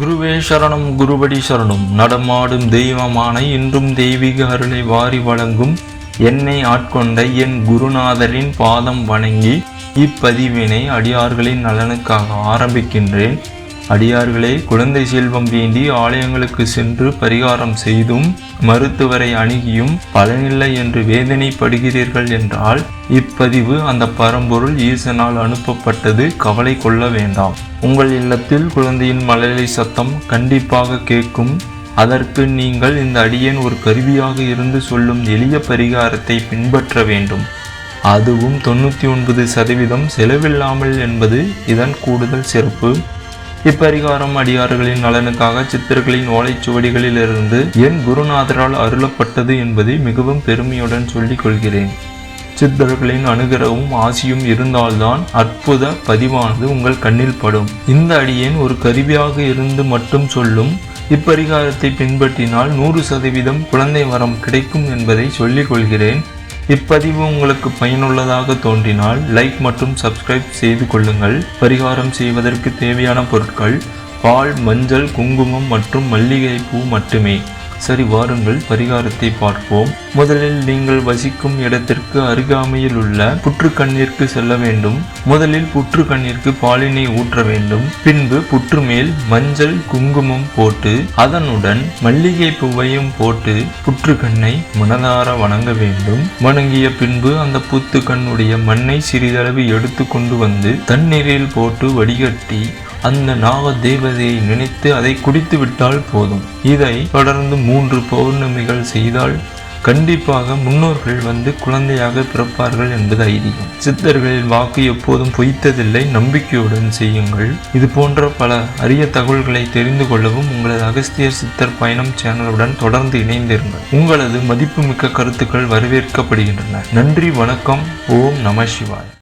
குருவே சரணம் குருபடி சரணம். நடமாடும் தெய்வமான இன்றும் தெய்வீக அருளை வாரி வழங்கும் என்னை ஆட்கொண்ட என் குருநாதரின் பாதம் வணங்கி இப்பதிவினை அடியார்களின் நலனுக்காக ஆரம்பிக்கின்றேன். அடியார்களே குழந்தை செல்வம் வேண்டி ஆலயங்களுக்கு சென்று பரிகாரம் செய்தும் மருத்துவரை அணுகியும் பலனில்லை என்று வேதனைப்படுகிறீர்கள் என்றால் இப்பதிவு அந்த பரம்பொருள் ஈசனால் அனுப்பப்பட்டது கவலை கொள்ள வேண்டாம். உங்கள் இல்லத்தில் குழந்தையின் மழலை சத்தம் கண்டிப்பாக கேட்கும். அதற்கு நீங்கள் இந்த அடியேன் ஒரு கருவியாக இருந்து சொல்லும் எளிய பரிகாரத்தை பின்பற்ற வேண்டும். அதுவும் தொண்ணூற்றி ஒன்பது சதவீதம் செலவில்லாமல் என்பது இதன் கூடுதல் சிறப்பு. இப்பரிகாரம் அடியார்களின் நலனுக்காக சித்தர்களின் ஓலைச்சுவடிகளிலிருந்து என் குருநாதரால் அருளப்பட்டது என்பதை மிகவும் பெருமையுடன் சொல்லிக் கொள்கிறேன். சித்தர்களின் அனுகிரகமும் ஆசியும் இருந்தால்தான் அற்புத பதிவானது உங்கள் கண்ணில் படும். இந்த அடியேன் ஒரு கருவியாக இருந்து மட்டும் சொல்லும் இப்பரிகாரத்தை பின்பற்றினால் நூறு சதவீதம் குழந்தை வரம் கிடைக்கும் என்பதை சொல்லிக் கொள்கிறேன். இப்பதிவு உங்களுக்கு பயனுள்ளதாக தோன்றினால் லைக் மற்றும் சப்ஸ்கிரைப் செய்து கொள்ளுங்கள். பரிகாரம் செய்வதற்கு தேவையான பொருட்கள் பால் மஞ்சள் குங்குமம் மற்றும் மல்லிகை பூ மட்டுமே. சரி வாருங்கள் பரிகாரத்தை பார்ப்போம். முதலில் நீங்கள் வசிக்கும் இடத்திற்கு அருகாமையில் உள்ள புற்றுக்கண்ணிற்கு செல்ல வேண்டும். முதலில் புற்று கண்ணிற்கு பாலினை ஊற்ற வேண்டும். பின்பு புற்று மேல் மஞ்சள் குங்குமம் போட்டு அதனுடன் மல்லிகை பூவையும் போட்டு புற்று கண்ணை மனதார வணங்க வேண்டும். வணங்கிய பின்பு அந்த புத்துக்கண்ணுடைய மண்ணை சிறிதளவு எடுத்து கொண்டு வந்து தண்ணீரில் போட்டு வடிகட்டி அந்த நாக தேவதையை நினைத்து அதை குடித்து விட்டால் போதும். இதை தொடர்ந்து மூன்று பௌர்ணமிகள் செய்தால் கண்டிப்பாக முன்னோர்கள் வந்து குழந்தையாக பிறப்பார்கள் என்பது ஐதீகம். சித்தர்களின் வாக்கு எப்போதும் பொய்த்ததில்லை நம்பிக்கையுடன் செய்யுங்கள். இது போன்ற பல அரிய தகவல்களை தெரிந்து கொள்ளவும் உங்களது அகஸ்தியர் சித்தர் பயணம் சேனலுடன் தொடர்ந்து இணைந்திருங்கள். உங்களது மதிப்புமிக்க கருத்துக்கள் வரவேற்கப்படுகின்றன. நன்றி வணக்கம். ஓம் நம சிவாய்.